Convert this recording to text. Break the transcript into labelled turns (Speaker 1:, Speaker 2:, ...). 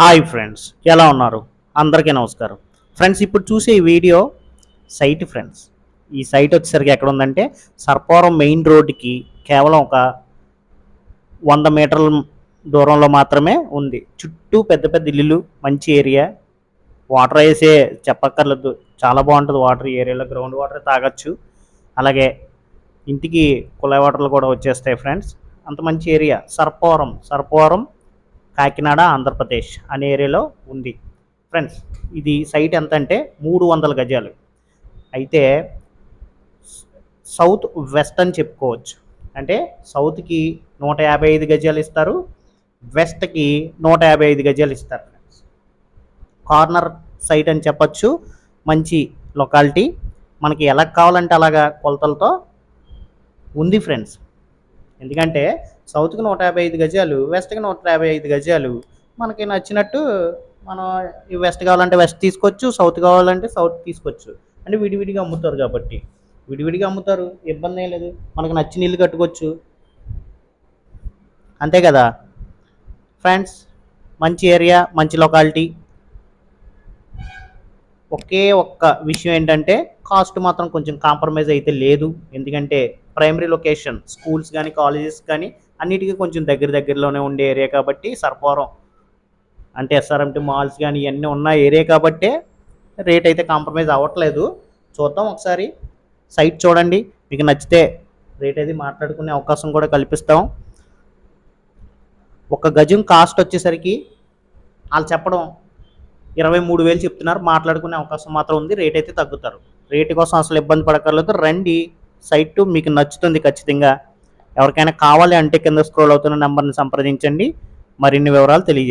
Speaker 1: Hi friends ఎలా ఉన్నారు? అందరికీ నమస్కారం. ఫ్రెండ్స్ ఇప్పుడు చూసే వీడియో సైట్ ఫ్రెండ్స్. ఈ సైట్ వచ్చేసరికి ఎక్కడ ఉందంటే సర్పవరం మెయిన్ రోడ్డుకి కేవలం ఒక వంద మీటర్ల దూరంలో మాత్రమే ఉంది. చుట్టూ పెద్ద పెద్ద ఇల్లులు మంచి ఏరియా. వాటర్ వేసే చెప్పక్కర్లేదు. చాలా బాగుంటుంది వాటర్ ఈ ఏరియాలో. గ్రౌండ్ వాటర్ తాగొచ్చు. అలాగే ఇంటికి కుళాయి వాటర్లు కూడా వచ్చేస్తాయి ఫ్రెండ్స్. అంత మంచి ఏరియా. సర్పవరం సర్పవరం కాకినాడ ఆంధ్రప్రదేశ్ అనే ఏరియాలో ఉంది. ఫ్రెండ్స్ ఇది సైట్ ఎంత అంటే మూడు వందల గజాలు. అయితే సౌత్ వెస్ట్ అని చెప్పుకోవచ్చు. అంటే సౌత్కి నూట యాభై ఐదు గజాలు ఇస్తారు వెస్ట్కి నూట యాభై ఐదు గజాలు ఇస్తారు. ఫ్రెండ్స్ కార్నర్ సైట్ అని చెప్పచ్చు మంచి లొకాలిటీ మనకి ఎలా కావాలంటే అలాగా కొలతలతో ఉంది ఫ్రెండ్స్ ఎందుకంటే సౌత్కి నూట యాభై ఐదు గజాలు వెస్ట్కి నూట యాభై ఐదు గజాలు. మనకి నచ్చినట్టు మనం ఈ వెస్ట్ కావాలంటే వెస్ట్ తీసుకోవచ్చు సౌత్ కావాలంటే సౌత్ తీసుకోవచ్చు. అంటే విడివిడిగా అమ్ముతారు కాబట్టి. విడివిడిగా అమ్ముతారు ఇబ్బంది ఏం లేదు. మనకు నచ్చిన ఇల్లు కట్టుకోవచ్చు. అంతే కదా? ఫ్రెండ్స్ మంచి ఏరియా మంచి లొకాలిటీ. ఒకే ఒక్క విషయం ఏంటంటే కాస్ట్ మాత్రం కొంచెం కాంప్రమైజ్ అయితే లేదు. ఎందుకంటే ప్రైమరీ లొకేషన్ స్కూల్స్ కానీ కాలేజెస్ కానీ అన్నిటికీ కొంచెం దగ్గర దగ్గరలోనే ఉండే ఏరియా కాబట్టి సర్పవరం అంటే ఎస్ఆర్ఎంటీ మాల్స్ కానీ ఇవన్నీ ఉన్న ఏరియా కాబట్టే రేట్ అయితే కాంప్రమైజ్ అవ్వట్లేదు. చూద్దాం ఒకసారి. సైట్ చూడండి. మీకు నచ్చితే రేట్ అయితే మాట్లాడుకునే అవకాశం కూడా కల్పిస్తాం. ఒక గజం కాస్ట్ వచ్చేసరికి వాళ్ళు చెప్పడం ఇరవై మూడు వేలు చెప్తున్నారు. మాట్లాడుకునే అవకాశం మాత్రం ఉంది. రేట్ అయితే తగ్గుతారు. రేటు కోసం అసలు ఇబ్బంది పడకర్లేదు రండి. సైట్ మీకు నచ్చుతుంది ఖచ్చితంగా. ఎవరికైనా కావాలి అంటే కింద స్క్రోల్ అవుతున్న నెంబర్ని సంప్రదించండి. మరిన్ని వివరాలు తెలియజేస్తాను